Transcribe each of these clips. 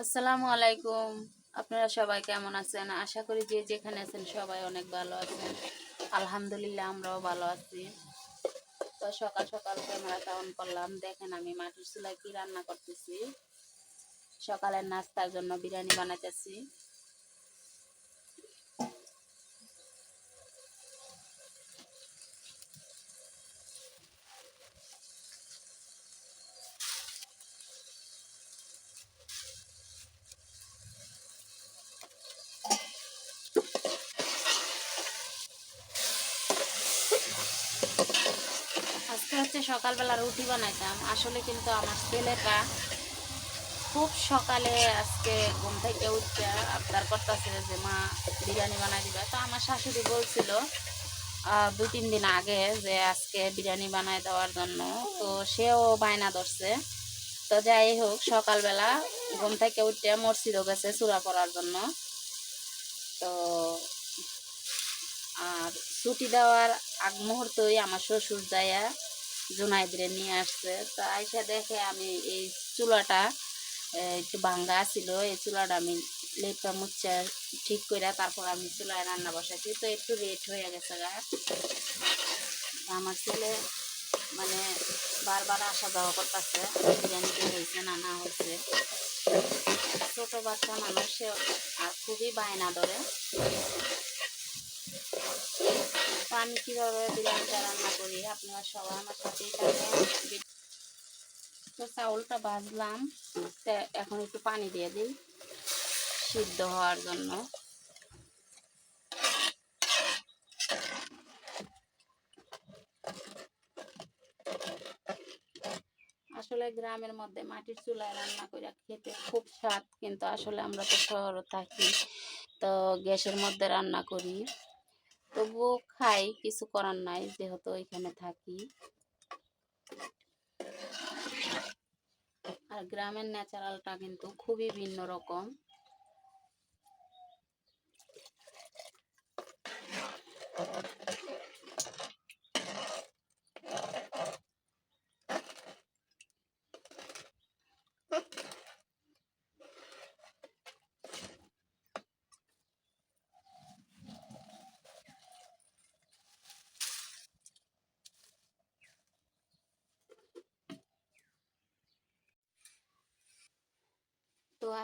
আসসালামু আলাইকুম। আপনারা সবাই কেমন আছেন? আশা করি যে যেখানে আছেন সবাই অনেক ভালো আছেন। আলহামদুলিল্লাহ, আমরাও ভালো আছি। তো সকাল সকাল ক্যামেরাটা অন করলাম। দেখেন আমি মাটির চুলায় কি রান্না করতেছি। সকালের নাস্তার জন্য বিরিয়ানি বানাইতেছি আজকে হচ্ছে সকালবেলা রুটি বানাইতাম। আসলে কিন্তু আমার ছেলেটা খুব সকালে আজকে ঘুম থেকে উঠতে আবদার করতেছে যে, মা, বিরিয়ানি বানাই দিবে। তো আমার শাশুড়ি বলছিল দু তিন দিন আগে যে, আজকে বিরিয়ানি বানাই দেওয়ার জন্য। তো সেও বায়না ধরছে। তো যাই হোক, সকালবেলা ঘুম থেকে উঠতে মসজিদও গেছে চূড়া করার জন্য। তো আর ছুটি দেওয়ার আগ মুহূর্তেই আমার শ্বশুর যাইয়া জুনাইদরে নিয়ে আসছে। তো আইসা দেখে আমি এই চুলাটা একটু ভাঙ্গা ছিল। এই চুলাটা আমি লেপটা মুচ্ছা ঠিক করে তারপর আমি চুলায় রান্না বসাইছি। তো একটু রেট হয়ে গেছে গা। আমার ছেলে মানে বারবার আসা যাওয়া করতেছে। বিরিয়ানি কি হয়েছে না না হয়েছে। ছোট বাচ্চা মানুষ আর খুবই বায়না ধরে। তো আমি কীভাবে বিরিয়ানিটা রান্না করি। আপনারা সবাই আমার থাকেন তো চাউলটা ভাজলাম। এখন একটু পানি দিয়ে দিই সিদ্ধ হওয়ার জন্য। আসলে গ্রামের মধ্যে মাটির চুলায় রান্না করে খেতে খুব স্বাদ, কিন্তু আসলে আমরা তো শহরে থাকি, তো গ্যাসের মধ্যে রান্না করি। তবুও খাই, কিছু করার নাই, যেহেতু ওইখানে থাকি। আর গ্রামের ন্যাচারালটা কিন্তু খুবই ভিন্ন রকম।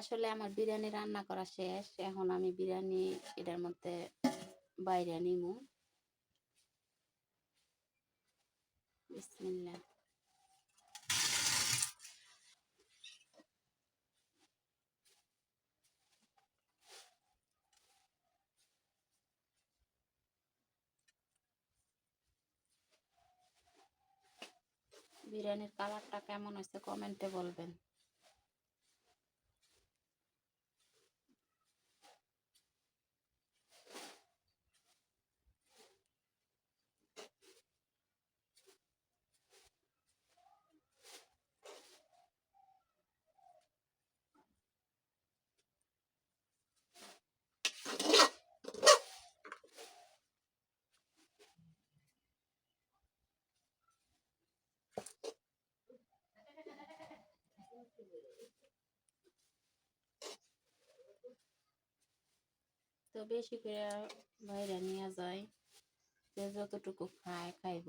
আসলে আমার বিরিয়ানি রান্না করা শেষ। এখন আমি বিরিয়ানি এটার মধ্যে বাইরে বিসমিল্লাহ। বিরিয়ানির কালারটা কেমন হয়েছে কমেন্টে বলবেন। বেশি করে বাইরে নিয়ে যায় যে যতটুকু খায় খাইব।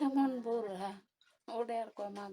Kamon bura, udah aku emang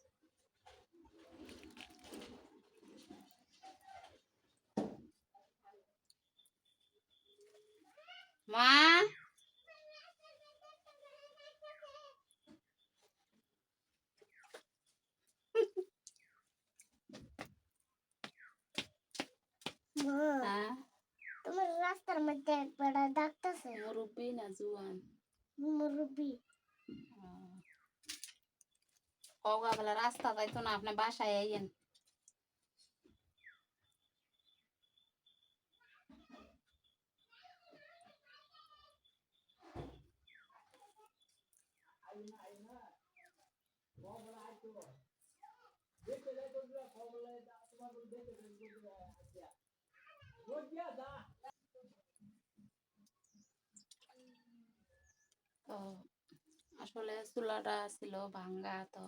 মা তোমার রাস্তার মধ্যে একবার ডাকতেছে মুরব্বী না জুয়ান মুরব্বী কওয়া বলে রাস্তা যাইতো না আপনি বাসায় আইয়েন তো আসলে চুলাটা ছিল ভাঙ্গা, তো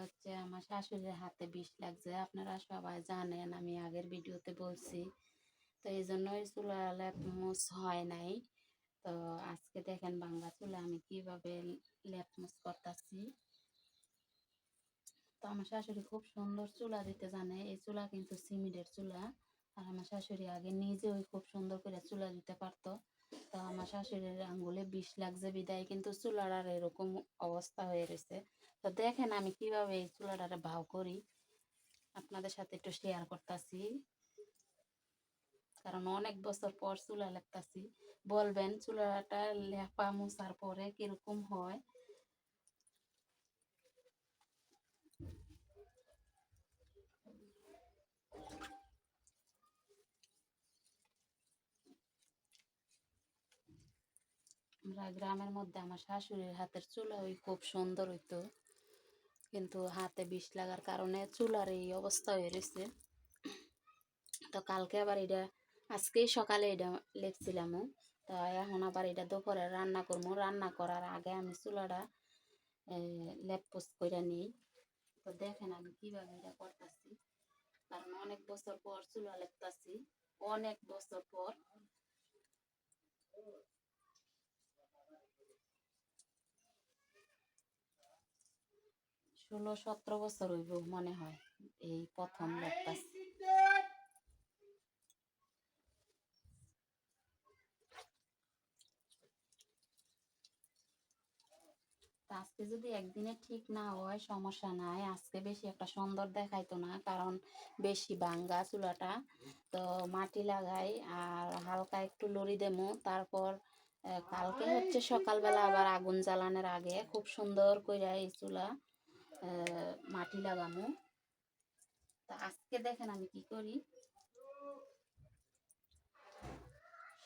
হচ্ছে আমার শাশুড়ির হাতে বিষ লাগছে। আপনারা সবাই জানেন, আমি আগের ভিডিওতে বলছি। তো এই জন্যই চুলা লেপমুস হয় নাই। তো আজকে দেখেন ভাঙ্গা চুলা, আমি কীভাবে লেপমুস করতেছি। তো আমার শাশুড়ি খুব সুন্দর চুলা দিতে জানে। এই চুলা কিন্তু সিমেন্টের চুলা। আর আমার শাশুড়ি আগে নিজেও খুব সুন্দর করে চুলা দিতে পারতো। তো আমার শাশুড়ির আঙ্গুলে বিষ লাগছে বিদায়, কিন্তু চুলার আর এরকম অবস্থা হয়ে রয়েছে। তো দেখেন আমি কীভাবে এই চুলাটারে ভাও করি। আপনাদের সাথে একটু শেয়ার করতেছি। কারণ অনেক বছর পর চুলা লেপতাছি বলবেন চুলাটা লেপা মুছার পরে কীরকম হয়? আমরা গ্রামের মধ্যে আমার শাশুড়ির হাতের চুলা ওই খুব সুন্দর হইতো। কিন্তু হাতে বিষ লাগার কারণে চুলার এই অবস্থা হয়ে রয়েছে তো কালকে আবার এটা, আজকেই সকালে এটা লেপছিলাম। তো এখন আবার এটা দুপুরে রান্না করব। রান্না করার আগে আমি চুলাটা লেপ পোস করে নিই। তো দেখেন আমি কীভাবে এটা করতেছি। কারণ অনেক বছর পর চুলা লেপতাছি। অনেক বছর পর। ষোলো, সতেরো বছর হইব মনে হয়, এই প্রথম আজকে যদি একদিনে ঠিক না হয়, সমস্যা নাই। আজকে বেশি একটা সুন্দর দেখাইতো না, কারণ বেশি ভাঙ্গা চুলাটা। তো মাটি লাগাই আর হালকা একটু লড়ি দেবো তারপর কালকে হচ্ছে সকালবেলা আবার আগুন জ্বালানোর আগে খুব সুন্দর করে এই চুলা মাটি লাগানো তা আজকে দেখেন আমি কি করি।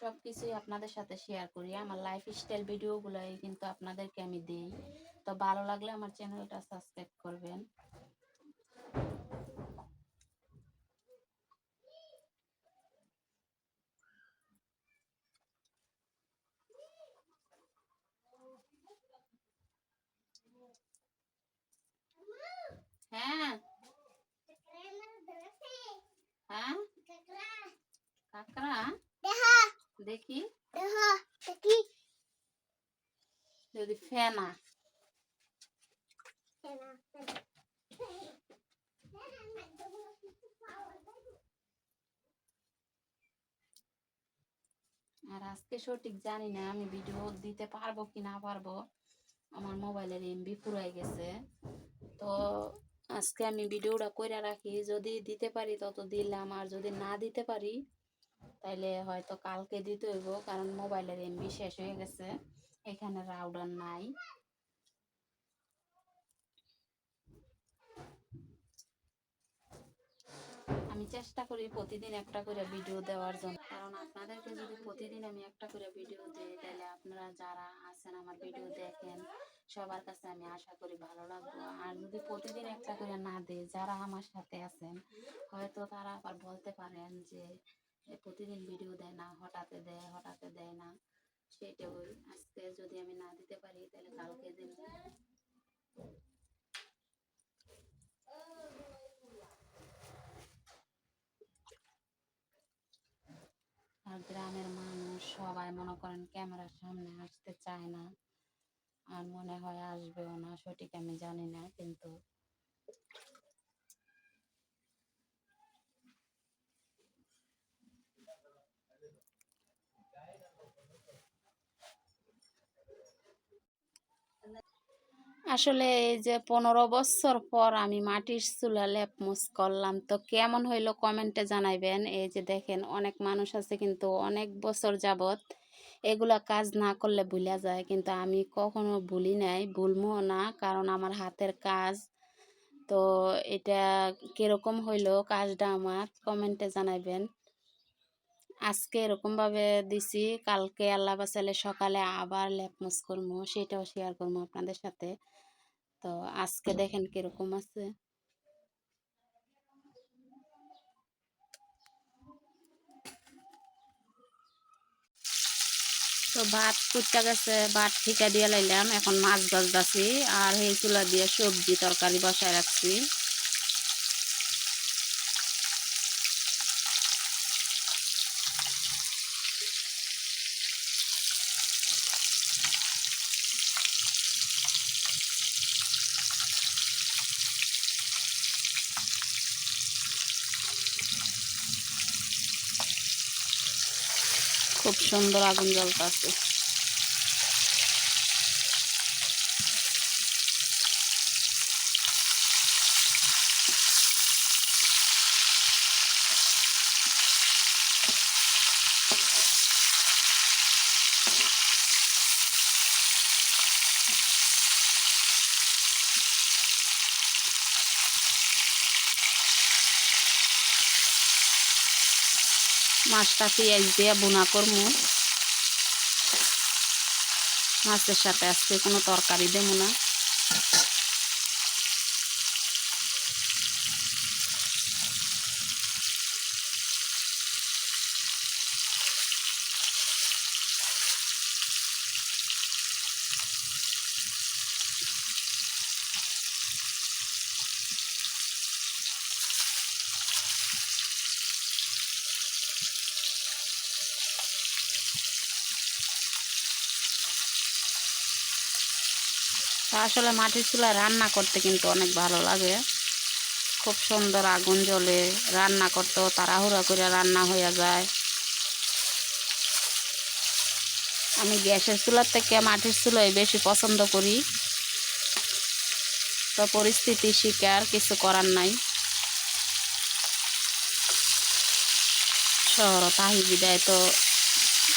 সব কিছুই আপনাদের সাথে শেয়ার করি। আমার লাইফ স্টাইল ভিডিওগুলোই কিন্তু আপনাদেরকে আমি দিই। তো ভালো লাগলে আমার চ্যানেলটা সাবস্ক্রাইব করবেন। হ্যাঁ। হ্যাঁ? কাকড়া? দেখি। দেখি যদি ফেনা। আর আজকে সঠিক জানি না, আমি ভিডিও দিতে পারব কি না পারব। আমার মোবাইলের এমবি ফুরাই গেছে। তো আজকে আমি ভিডিওটা কইরা রাখি, যদি দিতে পারি তত দিলাম, আর যদি না দিতে পারি, তাইলে হয়তো কালকে দিতে হইব, কারণ মোবাইলের এমবি শেষ হয়ে গেছে, এখানে রাউডার নাই। আমি চেষ্টা করি প্রতিদিন একটা করে ভিডিও দেওয়ার জন্য, কারণ আপনাদেরকে যদি প্রতিদিন আমি একটা করে ভিডিও দিই তাহলে আপনারা যারা আছেন আমার ভিডিও দেখেন সবার কাছে আমি আশা করি ভালো লাগবে। আর যদি প্রতিদিন একটা করে না দিই, যারা আমার সাথে আছেন, হয়তো তারা আবার বলতে পারেন যে প্রতিদিন ভিডিও দেয় না, হঠাৎ দেয় হঠাৎ দেয় না। সেটাই আজকে যদি আমি না দিতে পারি, তাহলে কালকে দিন। আর গ্রামের মানুষ সবাই মনে করেন ক্যামেরার সামনে আসতে চায় না। আর মনে হয় আসবেও না, সঠিক আমি জানি না, কিন্তু আসলে এই যে পনেরো বছর পর আমি মাটির চুলা লেপমুস করলাম, তো কেমন হইল কমেন্টে জানাইবেন? এই যে দেখেন, অনেক মানুষ আছে কিন্তু অনেক বছর যাবত এগুলা কাজ না করলে ভুলা যায়। কিন্তু আমি কখনো ভুলি নাই, ভুলমো না, কারণ আমার হাতের কাজ। তো এটা কীরকম হইল কাজটা আমার কমেন্টে জানাইবেন। আজকে এরকমভাবে দিছি, কালকে আল্লাহ বাসালে সকালে আবার লেপমুস করব সেটাও শেয়ার করব আপনাদের সাথে। তো আজকে দেখেন কীরকম আছে। তো ভাত কুটটা গেছে, ভাত ঠিকা দিয়ে লাইলাম, এখন মাছ ভাজতাছি আর এই চুলা দিয়ে সবজি তরকারি বসায় রাখছি। খুব সুন্দর আগুন জ্বলতাছে। মাছটা পেঁয়াজ দিয়ে বোনা করব মাছের সাথে আজকে কোনো তরকারি দেবো না। আসলে মাটির চুলায় রান্না করতে কিন্তু অনেক ভালো লাগে। খুব সুন্দর আগুন জ্বলে, রান্না করতেও তাড়াহুড়া করে রান্না হয়ে যায়। আমি গ্যাসের চুলার থেকে মাটির চুলাই বেশি পছন্দ করি। তো পরিস্থিতি শিকার, কিছু করার নাই। শহর তাহি বিদায় তো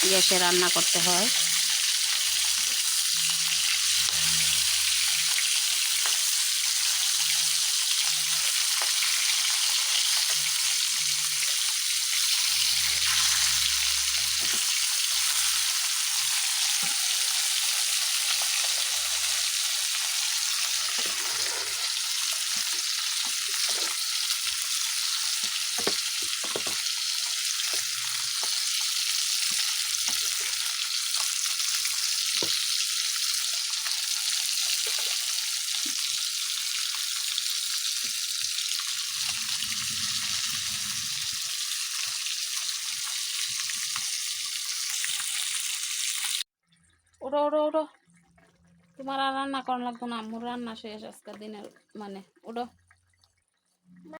গ্যাসে রান্না করতে হয়। ওটো ওরো ওরো তোমার আর রান্না করা লাগতো না আমার রান্না শেষ আজকের দিনের মানে ওটো